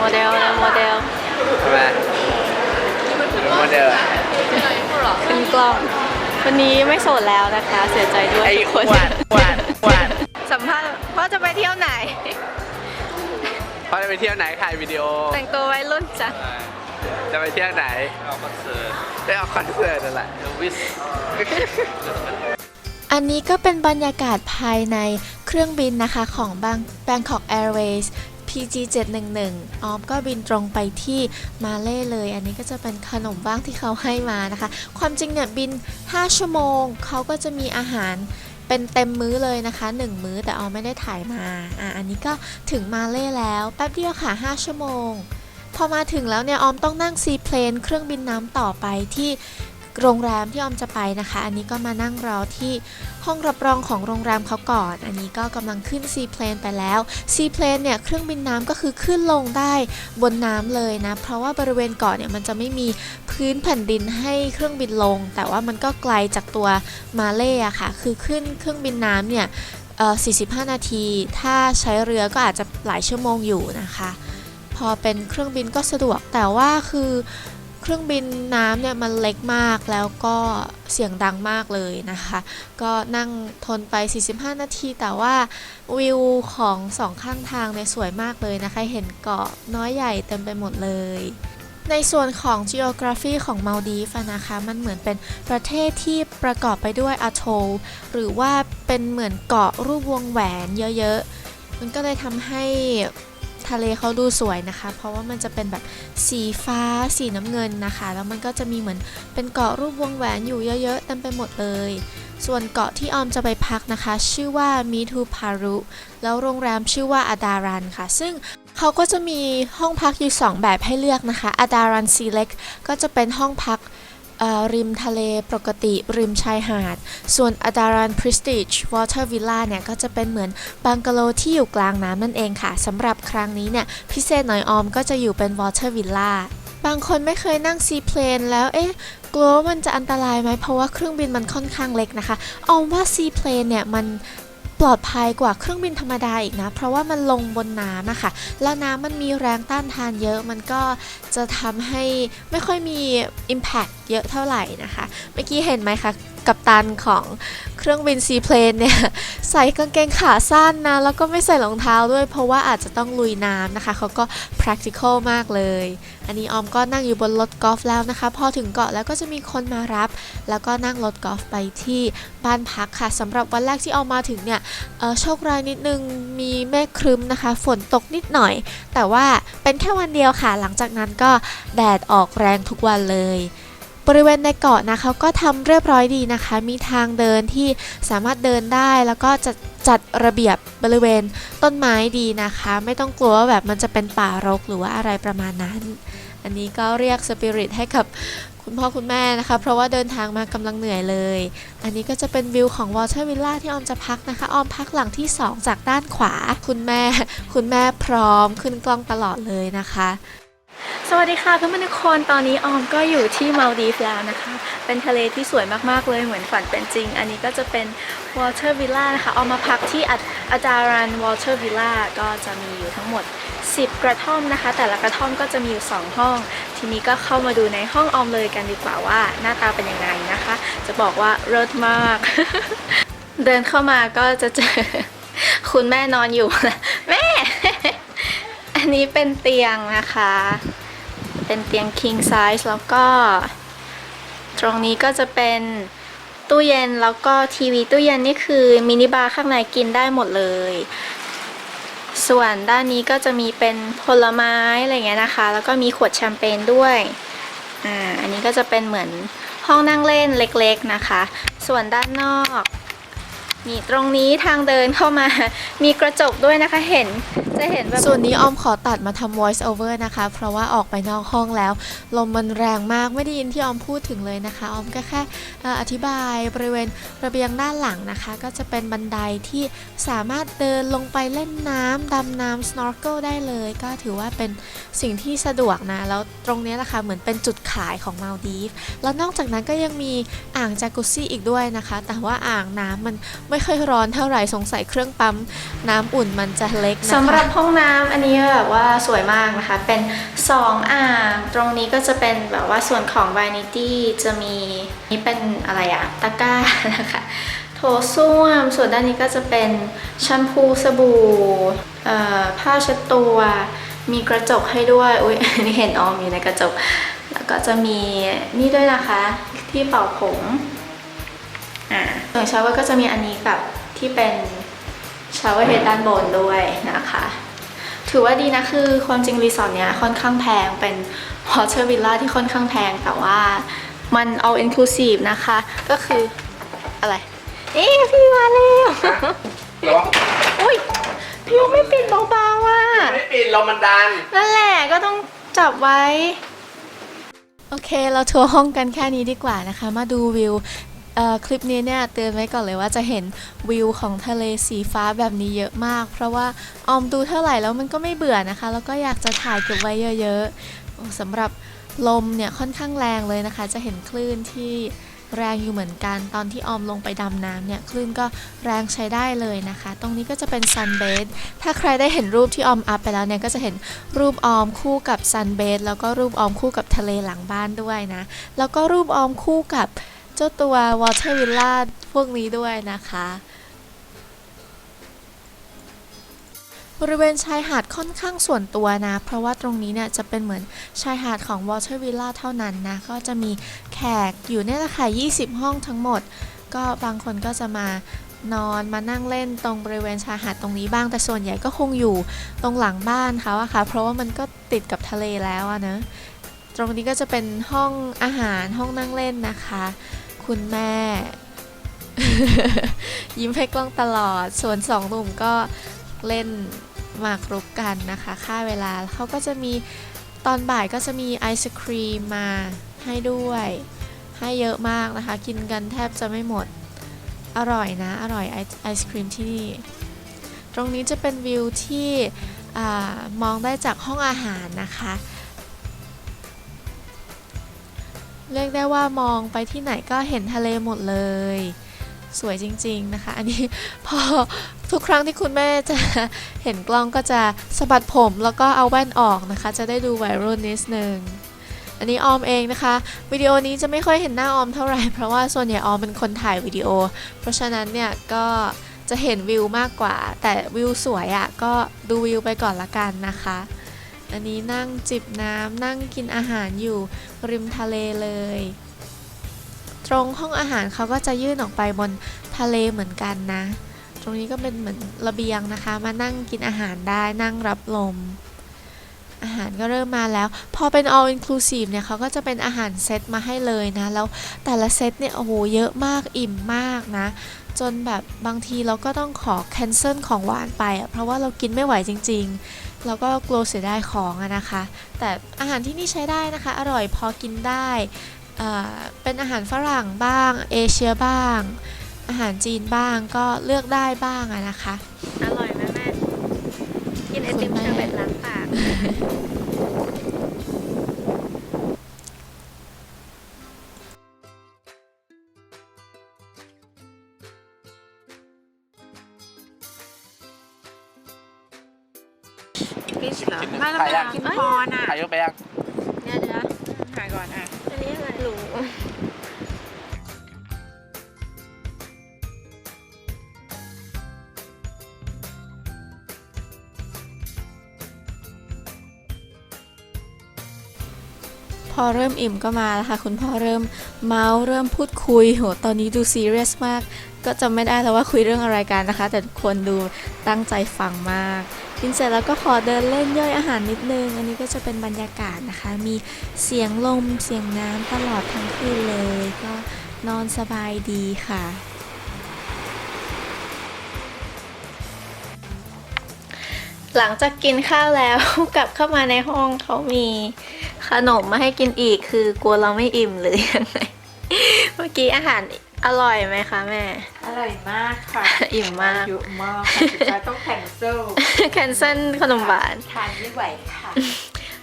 โมเดลนะโมเดลทำไมโมเดลอะขึ้นกล้องวันนี้ไม่โสดแล้วนะคะ เสียใจด้วยไอ้ทุกคนหวานหวานหวานสัมภาษณ์ว่าจะไปเที่ยวไหนพอจะไปเที่ยวไหนถ่ายวิดีโอ แต่งตัววัยรุ่นจังจะไปเที่ยวไหนเอาคอนเสิร์ตไปออกคอนเสิร์ตนั่นแหละเอลวิสอันนี้ก็เป็นบรรยากาศภายในเครื่องบินนะคะของ Bang Bangkok Airways PG 711 ออมก็บินตรงไปที่มาเล่เลย อันนี้ก็จะเป็นขนมบ้างที่เขาให้มานะคะ ความจริงเนี่ยบิน 5 ชั่วโมง เขาก็จะมีอาหารเป็นเต็มมื้อเลยนะคะ 1 มื้อแต่ออมไม่ได้ถ่ายมาอะอันนี้ก็ถึงมาเล่แล้วแป๊บเดียวค่ะ 5 ชั่วโมง พอมาถึงแล้วเนี่ยออมต้องนั่งซีเพลนเครื่องบินน้ำต่อไปที่ โรงแรมที่ออมจะไปนะคะ อันนี้ก็มานั่งรอที่ห้องรับรองของโรงแรมเขาก่อน อันนี้ก็กำลังขึ้นซีเพลนไปแล้วซีเพลนเนี่ยเครื่องบินน้ำก็คือขึ้นลงได้บนน้ำเลยนะ เพราะว่าบริเวณเกาะเนี่ยมันจะไม่มีพื้นแผ่นดินให้เครื่องบินลง แต่ว่ามันก็ไกลจากตัวมาเล่อะค่ะ คือขึ้นเครื่องบินน้ำเนี่ย45 นาที ถ้าใช้เรือก็อาจจะหลายชั่วโมงอยู่นะคะ พอเป็นเครื่องบินก็สะดวกแต่ว่าคือ เครื่องบินน้ำเนี่ยมันเล็กมากแล้วก็เสียงดังมากเลยนะคะ ก็นั่งทนไป 45 นาที แต่ว่าวิวของสองข้างทางเนี่ยสวยมากเลยนะคะ เห็นเกาะน้อยใหญ่เต็มไปหมดเลย ในส่วนของ geography ของมาลดีฟนะคะ มันเหมือนเป็นประเทศที่ประกอบไปด้วย atoll หรือว่าเป็นเหมือนเกาะรูปวงแหวนเยอะๆ มันก็เลยทำให้ ทะเลเขาดูสวยนะคะ เพราะว่ามันจะเป็นแบบสีฟ้าสีน้ำเงินนะคะ แล้วมันก็จะมีเหมือนเป็นเกาะรูปวงแหวนอยู่เยอะๆเต็มไปหมดเลย ส่วนเกาะที่ออมจะไปพักนะคะ ชื่อว่ามิทูพารุแล้วโรงแรมชื่อว่าอาดารันค่ะ ซึ่งเขาก็จะมีห้องพักอยู่ 2 แบบให้เลือกนะคะอาดารันซีเล็กก็จะเป็นห้องพัก ริมทะเลปกติริมชายหาด ส่วน a d a r a n Prestige Water Villa เนี่ย ก็จะเป็นเหมือนบังกะโลที่อยู่กลางน้ำนั่นเองค่ะสำหรับครั้งนี้เนี่ย พิเศษหน่อยออมก็จะอยู่เป็น Water Villa บางคนไม่เคยนั่งซีเพลนแล้วเอ๊ะกลัวมันจะอันตรายไหมเพราะว่าเครื่องบินมันค่อนข้างเล็กนะคะออมว่าซีเพลนเนี่ยมัน ปลอดภัยกว่าเครื่องบินธรรมดาอีกนะ เพราะว่ามันลงบนน้ำอะค่ะ แล้วน้ำมันมีแรงต้านทานเยอะ มันก็จะทำให้ไม่ค่อยมี Impact เยอะเท่าไหร่นะคะ เมื่อกี้เห็นไหมคะ กับตันของ เครื่องบินซีเพลนเนี่ย ใส่กางเกงขาสั้นนะ แล้วก็ไม่ใส่รองเท้าด้วย เพราะว่าอาจจะต้องลุยน้ำนะคะเขาก็ practical มากเลย อันนี้ออมก็นั่งอยู่บนรถกอล์ฟแล้วนะคะ พอถึงเกาะแล้วก็จะมีคนมารับ แล้วก็นั่งรถกอล์ฟไปที่บ้านพักค่ะสำหรับวันแรกที่เอามาถึงเนี่ยโชคร้ายนิดนึงมีเมฆครึ้มนะคะ ฝนตกนิดหน่อย แต่ว่าเป็นแค่วันเดียวค่ะ หลังจากนั้นก็แดดออกแรงทุกวันเลย บริเวณในเกาะนะเขาก็ทำเรียบร้อยดีนะคะ มีทางเดินที่สามารถเดินได้แล้วก็จะจัดระเบียบบริเวณต้นไม้ดีนะคะ ไม่ต้องกลัวว่าแบบมันจะเป็นป่ารกหรือว่าอะไรประมาณนั้น อันนี้ก็เรียกสปิริตให้กับคุณพ่อคุณแม่นะคะ เพราะว่าเดินทางมากำลังเหนื่อยเลย อันนี้ก็จะเป็นวิวของวอเ t อร์วิลล่าที่ออมจะพักนะคะ ออมพักหลังที่ 2 จากด้านขวา คุณแม่ คุณแม่พร้อมขึ้นกล้องตลอดเลยนะคะ สวัสดีค่ะเพื่อนๆทุกคนตอนนี้ออมก็อยู่ที่มาลดีฟแล้วนะคะ เป็นทะเลที่สวยมากๆเลยเหมือนฝันเป็นจริง อันนี้ก็จะเป็น Water Villa นะคะเอามาพักที่อาดารัน Water Villa ก็จะมีอยู่ทั้งหมด 10 กระท่อมนะคะ แต่ละกระท่อมก็จะมีอยู่ 2 ห้อง ทีนี้ก็เข้ามาดูในห้องออมเลยกันดีกว่าว่าหน้าตาเป็นยังไงนะคะ จะบอกว่าเลิศมาก เดินเข้ามาก็จะเจอคุณแม่นอนอยู่แม่อันนี้เป็นเตียงนะคะ เป็นเตียง king size แล้วก็ ตรงนี้ก็จะเป็นตู้เย็นแล้วก็ทีวีตู้เย็นนี่คือมินิบาร์ข้างในกินได้หมดเลย ส่วนด้านนี้ก็จะมีเป็นผลไม้อะไรเงี้ยนะคะ แล้วก็มีขวดแชมเปญด้วยอ่าอันนี้ก็จะเป็นเหมือนห้องนั่งเล่นเล็กๆนะคะ ส่วนด้านนอก นี่ตรงนี้ทางเดินเข้ามามีกระจกด้วยนะคะเห็นจะเห็นแบบส่วนนี้ออมขอตัดมาทำ voice over นะคะ เพราะว่าออกไปนอกห้องแล้ว ลมมันแรงมากไม่ได้ยินที่ออมพูดถึงเลยนะคะออมก็แค่อธิบายบริเวณระเบียงด้านหลังนะคะ ก็จะเป็นบันไดที่สามารถเดินลงไปเล่นน้ำดำน้ำ snorkel ได้เลย ก็ถือว่าเป็นสิ่งที่สะดวกนะ แล้วตรงนี้แหละค่ะเหมือนเป็นจุดขายของมาลดีฟแล้วนอกจากนั้นก็ยังมีอ่างจากุซซี่อีกด้วยนะคะ แต่ว่าอ่างน้ำมันไม่ค่อยร้อนเท่าไหร่สงสัยเครื่องปั๊มน้ำอุ่นมันจะเล็กนะคะสำหรับห้องน้ำอันนี้แบบว่าสวยมากนะคะ เป็น 2 อ่าง ตรงนี้ก็จะเป็นแบบว่าส่วนของ vanity จะมีนี่เป็นอะไรอะตะกร้านะคะโถส้วมส่วนด้านนี้ก็จะเป็นแชมพูสบู่ผ้าเช็ดตัว มีกระจกให้ด้วย อุ้ยนนี้เห็นออมอยู่ในกระจก แล้วก็จะมีนี่ด้วยนะคะ ที่เป่าผม อ่าส่วนชาวเวอร์ก็จะมีอันนี้กับที่เป็นชาวเวอร์เฮดด้านบนด้วยนะคะ ถือว่าดีนะคือความจริงรีสอร์ทเนี้ยค่อนข้างแพงเป็น Water Villa ที่ค่อนข้างแพงแต่ว่ามัน all inclusive นะคะ ก็คืออะไรเอ๊ะพี่มาแล้วระวังอุ้ยพี่ยังไม่ปิดเบาๆอะไม่ปิดลมมันดันนั่นแหละก็ต้องจับไว้ โอเค เราทัวร์ห้องกันแค่นี้ดีกว่านะคะ มาดูวิวเอ่อ คลิปนี้เนี่ยเตือนไว้ก่อนเลยว่าจะเห็นวิวของทะเลสีฟ้าแบบนี้เยอะมาก เพราะว่าออมดูเท่าไหร่แล้วมันก็ไม่เบื่อนะคะ แล้วก็อยากจะถ่ายเก็บไว้เยอะๆสำหรับลมเนี่ยค่อนข้างแรงเลยนะคะ จะเห็นคลื่นที่แรงอยู่เหมือนกันตอนที่ออมลงไปดำน้ำเนี่ยคลื่นก็แรงใช้ได้เลยนะคะ ตรงนี้ก็จะเป็นซันเบดถ้าใครได้เห็นรูปที่ออมอัพไปแล้วเนี่ยก็จะเห็นรูปออมคู่กับซันเบดแล้วก็รูปออมคู่กับทะเลหลังบ้านด้วยนะ แล้วก็รูปออมคู่กับ จ้าตัว Water Villa พวกนี้ด้วยนะคะ บริเวณชายหาดค่อนข้างส่วนตัวนะ เพราะว่าตรงนี้เนี่ยจะเป็นเหมือนชายหาดของ Water Villa เท่านั้นนะ ก็จะมีแขกอยู่เนี่ยแหละค่ะ20 ห้องทั้งหมด ก็บางคนก็จะมานอนมานั่งเล่นตรงบริเวณชายหาดตรงนี้บ้างแต่ส่วนใหญ่ก็คงอยู่ตรงหลังบ้านเขาอะค่ะ เพราะว่ามันก็ติดกับทะเลแล้วอะนะตรงนี้ก็จะเป็นห้องอาหารห้องนั่งเล่นนะคะ คุณแม่ ยิ้มให้กล้องตลอด ส่วนสองหนุ่มก็เล่นมากรุกกันนะคะค่าเวลาเขาก็จะมีตอนบ่ายก็จะมีไอศครีมมาให้ด้วย ให้เยอะมากนะคะ กินกันแทบจะไม่หมด อร่อยนะ อร่อยไอไอศครีมที่นี่ ตรงนี้จะเป็นวิวที่อมองได้จากห้องอาหารนะคะ เรียกได้ว่ามองไปที่ไหนก็เห็นทะเลหมดเลย สวยจริง ๆนะคะ อันนี้พอทุกครั้งที่คุณแม่จะเห็นกล้องก็จะสะบัดผมแล้วก็เอาแว่นออกนะคะ จะได้ดูวัยรุ่นนิดนึงอันนี้ออมเองนะคะวิดีโอนี้จะไม่ค่อยเห็นหน้าออมเท่าไหร่เพราะว่าส่วนใหญ่ออมเป็นคนถ่ายวิดีโอ เพราะฉะนั้นเนี่ยก็จะเห็นวิวมากกว่า แต่วิวสวยอะ่ะก็ดูวิวไปก่อนละกันนะคะ อันนี้นั่งจิบน้ำนั่งกินอาหารอยู่ริมทะเลเลย ตรงห้องอาหารเขาก็จะยื่นออกไปบนทะเลเหมือนกันนะ ตรงนี้ก็เป็นเหมือนระเบียงนะคะ มานั่งกินอาหารได้นั่งรับลม อาหารก็เริ่มมาแล้ว พอเป็น all inclusive เนี่ยเขาก็จะเป็นอาหารเซตมาให้เลยนะ แล้วแต่ละเซตเนี่ยโอ้โหเยอะมากอิ่มมากนะจนแบบบางทีเราก็ต้องขอ cancel ของหวานไปอะเพราะว่าเรากินไม่ไหวจริง ๆ แล้วก็กลัวเสียดายของอะนะคะ แต่อาหารที่นี่ใช้ได้นะคะ อร่อยพอกินได้เอ่อเป็นอาหารฝรั่งบ้าง เอเชียบ้าง อาหารจีนบ้างก็เลือกได้บ้างอะนะคะ อร่อยไหมแม่กินไอติมคุณแม่เชอร์เบตล้างปาก เหรอไม่เราถ่ายไม่ยังกินพอน่ะถ่ายยกไปยังเนี่ยเดี๋ยวนะถ่ายก่อนอะอันนี้อะไรหรูพอเริ่มอิ่มก็มาแล้วค่ะ คุณพ่อเริ่มเมาส์เริ่มพูดคุยโหตอนนี้ดูซีเรียสมาก ก็จำไม่ได้แล้วว่าคุยเรื่องอะไรกันนะคะ แต่ทุกคนดูตั้งใจฟังมาก กินเสร็จแล้วก็ขอเดินเล่นย่อยอาหารนิดนึง อันนี้ก็จะเป็นบรรยากาศนะคะ มีเสียงลมเสียงน้ำตลอดทั้งคืนเลย ก็นอนสบายดีค่ะหลังจากกินข้าวแล้วกลับเข้ามาในห้องเขามีขนมมาให้กินอีกคือกลัวเราไม่อิ่มหรือยังไงเมื่อกี้อาหารอร่อยไหมคะแม่ ร่อยมากค่ะอิ่มมากเยอะมากค่ะสุดท้ายต้องแคนเซิลแคนเซิลขนมหวานทานไม่ไหวค่ะ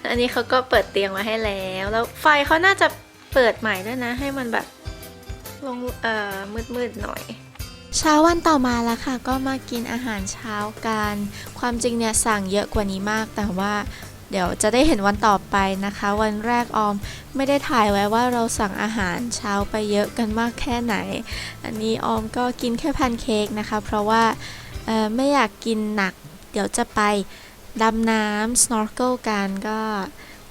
อันนี้เขาก็เปิดเตียงมาให้แล้ว แล้วไฟเขาน่าจะเปิดใหม่ด้วยนะ ให้มันแบบลงเอ่อมืดๆหน่อยเช้าวันต่อมาแล้วค่ะ ก็มากินอาหารเช้ากัน ความจริงเนี่ยสั่งเยอะกว่านี้มาก แต่ว่า เดี๋ยวจะได้เห็นวันต่อไปนะคะ วันแรกออมไม่ได้ถ่ายไว้ว่าเราสั่งอาหารเช้าไปเยอะกันมากแค่ไหน อันนี้ออมก็กินแค่แพนเค้กนะคะ เพราะว่าไม่อยากกินหนัก เดี๋ยวจะไปดำน้ำ snorkel กันก็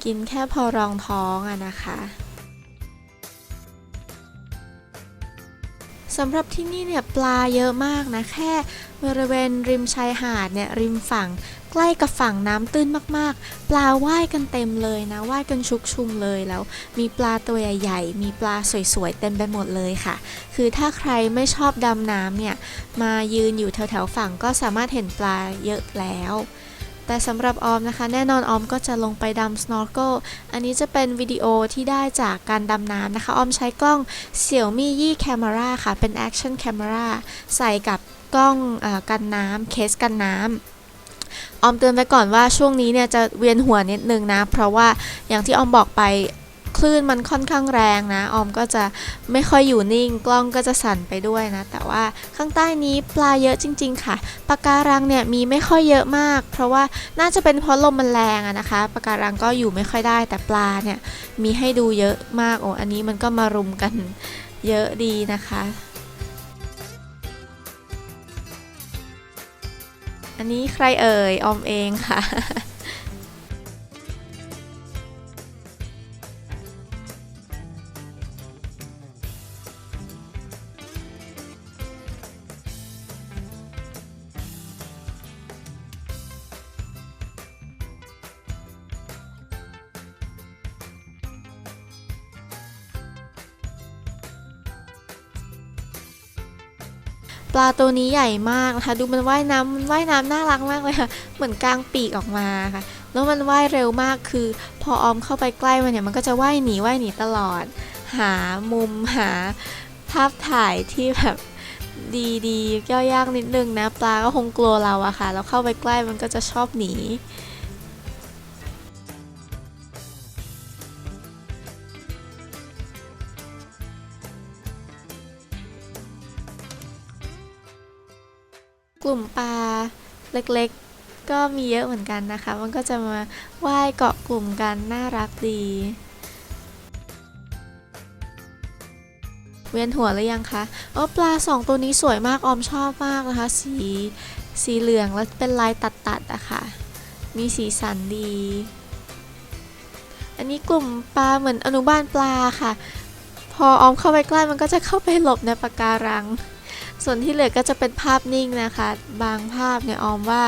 กินแค่พอรองท้องอะนะคะสำหรับที่นี่เนี่ยปลาเยอะมากนะ แค่บริเวณริมชายหาดเนี่ยริมฝั่ง ใกล้กับฝั่งน้ำตื้นมากๆ ปลาว่ายกันเต็มเลยนะว่ายกันชุกชุมเลยแล้ว มีปลาตัวใหญ่ๆ มีปลาสวยๆเต็มไปหมดเลยค่ะ คือถ้าใครไม่ชอบดำน้ำเนี่ยมายืนอยู่แถวๆฝั่งก็สามารถเห็นปลาเยอะแล้วแต่สำหรับออมนะคะ แน่นอนออมก็จะลงไปดำ snorkel อันนี้จะเป็นวิดีโอที่ได้จากการดำน้ำนะคะ ออมใช้กล้อง Xiaomi Yi Camera ค่ะ เป็น Action Camera ใส่กับกล้องอกันน้ำเคสกันน้ำ ออมเตือนไว้ก่อนว่าช่วงนี้เนี่ยจะเวียนหัวนิดนึงนะ เพราะว่าอย่างที่ออมบอกไปคลื่นมันค่อนข้างแรงนะ ออมก็จะไม่ค่อยอยู่นิ่ง กล้องก็จะสั่นไปด้วยนะ แต่ว่าข้างใต้นี้ปลาเยอะจริง ๆ ค่ะปะการังเนี่ยมีไม่ค่อยเยอะมาก เพราะว่าน่าจะเป็นเพราะลมมันแรงอะนะคะปะการังก็อยู่ไม่ค่อยได้ แต่ปลาเนี่ยมีให้ดูเยอะมากโอ้อันนี้มันก็มารุมกันเยอะดีนะคะ อันนี้ใครเอ่ย ออมเองค่ะ ปลาตัวนี้ใหญ่มากนะคะ ดูมันว่ายน้ำมันว่ายน้ำน่ารักมากเลยค่ะเหมือนกลางปีกออกมาค่ะ แล้วมันว่ายเร็วมากคือ พอออมเข้าไปใกล้มันเนี่ยมันก็จะว่ายหนีว่ายหนีตลอด หามุมหาภาพถ่ายที่แบบดีๆย่อยากนิดนึงนะ ปลาก็คงกลัวเราอะค่ะ แล้วเข้าไปใกล้มันก็จะชอบหนี กลุ่มปลาเล็กๆ ก็มีเยอะเหมือนกันนะคะ มันก็จะมาว่ายเกาะกลุ่มกัน น่ารักดี เวียนหัวหรือยังคะอ๋อปลาสองตัวนี้สวยมาก ออมชอบมากนะคะ สีสีเหลืองแล้วเป็นลายตัดๆอะค่ะ มีสีสันดี อันนี้กลุ่มปลาเหมือนอนุบาลปลาค่ะ พอออมเข้าไปใกล้มันก็จะเข้าไปหลบในปะการัง ส่วนที่เหลือก็จะเป็นภาพนิ่งนะคะ บางภาพเนี่ยออมว่า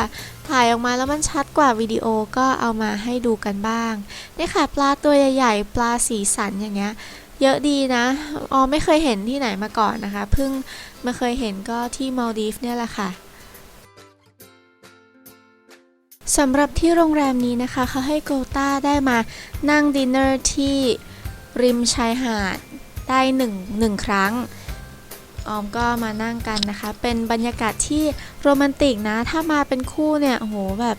ถ่ายออกมาแล้วมันชัดกว่าวิดีโอก็เอามาให้ดูกันบ้างนี่ค่ะปลาตัวใหญ่ๆ ปลาสีสันอย่างเงี้ยเยอะดีนะออมไม่เคยเห็นที่ไหนมาก่อนนะคะเพิ่งมาเคยเห็นก็ที่มาลดีฟเนี่ยแหละค่ะสำหรับที่โรงแรมนี้นะคะเขาให้โกต้าได้มานั่งดินเนอร์ที่ริมชายหาดได้หนึ่งหนึ่งครั้ง ออมก็มานั่งกันนะคะ เป็นบรรยากาศที่โรแมนติกนะ ถ้ามาเป็นคู่เนี่ยโหแบบ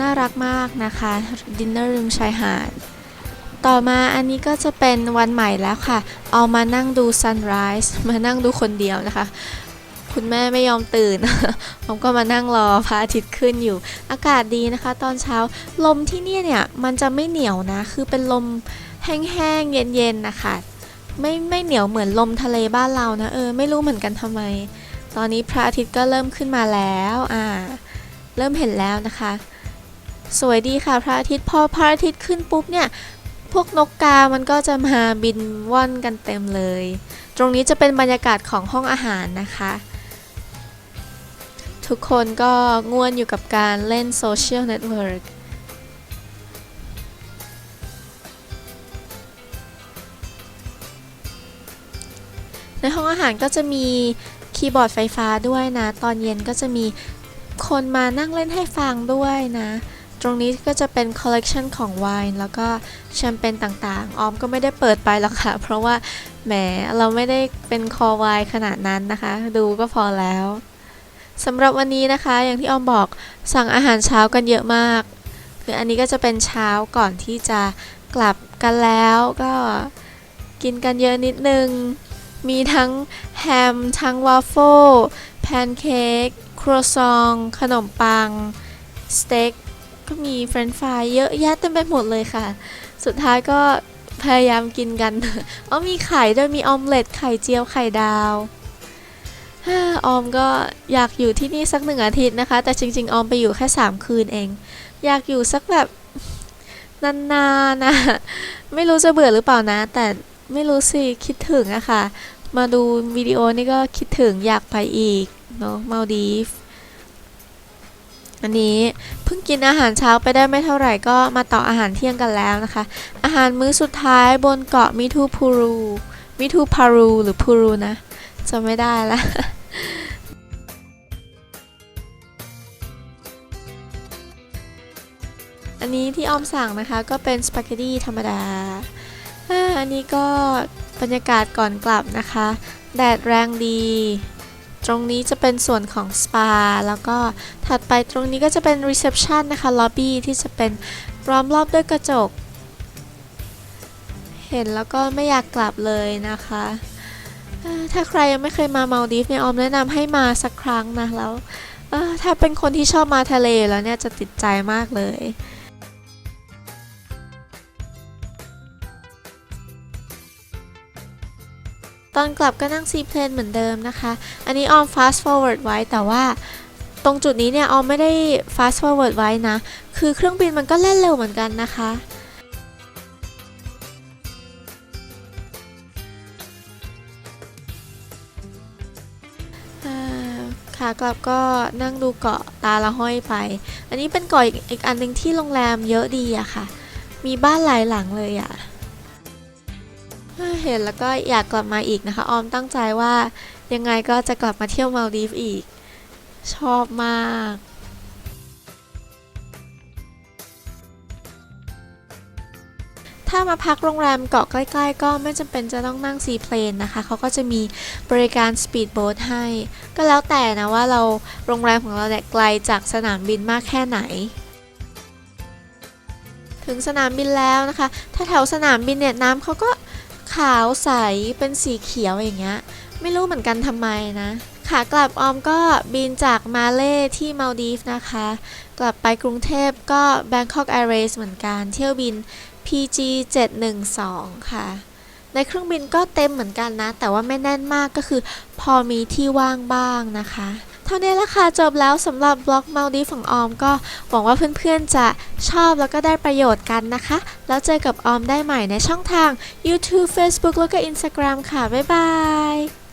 น่ารักมากนะคะดินเนอร์ริมชายหาด ต่อมาอันนี้ก็จะเป็นวันใหม่แล้วค่ะ เอามานั่งดู sunrise มานั่งดูคนเดียวนะคะ คุณแม่ไม่ยอมตื่น ผมก็มานั่งรอพระอาทิตย์ขึ้นอยู่ อากาศดีนะคะ ตอนเช้าลมที่นี่เนี่ย มันจะไม่เหนียวนะ คือเป็นลมแห้งๆเย็นๆนะคะ ไม่ไม่เหนียวเหมือนลมทะเลบ้านเรานะเออไม่รู้เหมือนกันทำไม ตอนนี้พระอาทิตย์ก็เริ่มขึ้นมาแล้วอ่าเริ่มเห็นแล้วนะคะ สวยดีค่ะพระอาทิตย์พอพระอาทิตย์ขึ้นปุ๊บเนี่ยพวกนกกา มันก็จะมาบินว่อนกันเต็มเลย ตรงนี้จะเป็นบรรยากาศของห้องอาหารนะคะ ทุกคนก็ง่วนอยู่กับการเล่นโซเชียลเน็ตเวิร์ก ห้องอาหารก็จะมีคีย์บอร์ดไฟฟ้าด้วยนะ ตอนเย็นก็จะมีคนมานั่งเล่นให้ฟังด้วยนะ ตรงนี้ก็จะเป็นคอลเลกชันของไวน์แล้วก็แชมเปญต่างๆ ออมก็ไม่ได้เปิดไปหรอกค่ะ เพราะว่าแหมเราไม่ได้เป็นคอไวน์ขนาดนั้นนะคะ ดูก็พอแล้วสำหรับวันนี้นะคะ อย่างที่ออมบอกสั่งอาหารเช้ากันเยอะมาก คืออันนี้ก็จะเป็นเช้าก่อนที่จะกลับกันแล้วก็กินกันเยอะนิดนึง มีทั้งแฮม ทั้งวาฟเฟิลแพนเค้กครัวซอง ขนมปัง สเต็ก ก็มีเฟรนช์ฟรายเยอะแยะเต็มไปหมดเลยค่ะ สุดท้ายก็พยายามกินกันอ๋อมีไข่ด้วยมีออมเล็ตไข่เจียวไข่ดาวออมก็อยากอยู่ที่นี่สักหนึ่งอาทิตย์นะคะ แต่จริง ๆ ออมไปอยู่แค่ 3 คืนเอง อยากอยู่สักแบบนานๆนะไม่รู้จะเบื่อหรือเปล่านะ แต่ไม่รู้สิ คิดถึงอะค่ะ มาดูวิดีโอนี่ก็คิดถึงอยากไปอีกเนาะมาดีฟอันนี้เพิ่งกินอาหารเช้าไปได้ไม่เท่าไหร่ก็มาต่ออาหารเที่ยงกันแล้วนะคะ อาหารมื้อสุดท้ายบนเกาะมิทูพูรูมิทูพารูหรือพูรูนะจำไม่ได้ละอันนี้ที่ออมสั่งนะคะก็เป็นสปาเกตตี้ธรรมดา อันนี้ก็ บรรยากาศก่อนกลับนะคะ แดดแรงดี ตรงนี้จะเป็นส่วนของสปา แล้วก็ถัดไปตรงนี้ก็จะเป็นรีเซพชันนะคะล็อบบี้ที่จะเป็นล้อมรอบด้วยกระจก เห็นแล้วก็ไม่อยากกลับเลยนะคะ ถ้าใครยังไม่เคยมามาลดีฟเนี่ยออมแนะนำให้มาสักครั้งนะแล้วถ้าเป็นคนที่ชอบมาทะเลแล้วเนี่ยจะติดใจมากเลย ตอนกลับก็นั่งซีเพลนเหมือนเดิมนะคะ อันนี้ออม fast forward ไว้แต่ว่าตรงจุดนี้เนี่ยออมไม่ได้ fast forward ไว้นะ คือเครื่องบินมันก็เล่นเร็วเหมือนกันนะคะอ่าขากลับก็นั่งดูเกาะตาละห้อยไป อันนี้เป็นเกาะอีกอีกอันหนึ่งที่โรงแรมเยอะดีอะค่ะ มีบ้านหลายหลังเลยอะ เห็นแล้วก็อยากกลับมาอีกนะคะ ออมตั้งใจว่ายังไงก็จะกลับมาเที่ยวมาลดีฟอีก ชอบมากถ้ามาพักโรงแรมเกาะใกล้ๆ ก็ไม่จำเป็นจะต้องนั่งซีเพลนนะคะ เขาก็จะมีบริการสปีดโบ๊ทให้ ก็แล้วแต่นะว่าเราโรงแรมของเราเนี่ยไกลจากสนามบินมากแค่ไหน ถึงสนามบินแล้วนะคะ ถ้าแถวสนามบินเนี่ยน้ำเขาก็ ขาวใสเป็นสีเขียวอย่างเงี้ยไม่รู้เหมือนกันทำไมนะขากลับออมก็บินจากมาเลที่มาลดีฟนะคะ กลับไปกรุงเทพก็ Bangkok Airways เหมือนกันเที่ยวบิน PG 712ค่ะ ในเครื่องบินก็เต็มเหมือนกันนะ แต่ว่าไม่แน่นมากก็คือพอมีที่ว่างบ้างนะคะ เท่านี้ละค่ะจบแล้วสำหรับบล็อกเมาดีของออมก็หวังว่าเพื่อนๆจะชอบแล้วก็ได้ประโยชน์กันนะคะ แล้วเจอกับออมได้ใหม่ในช่องทาง YouTube Facebook แล้วก็ Instagram ค่ะ บ๊ายบาย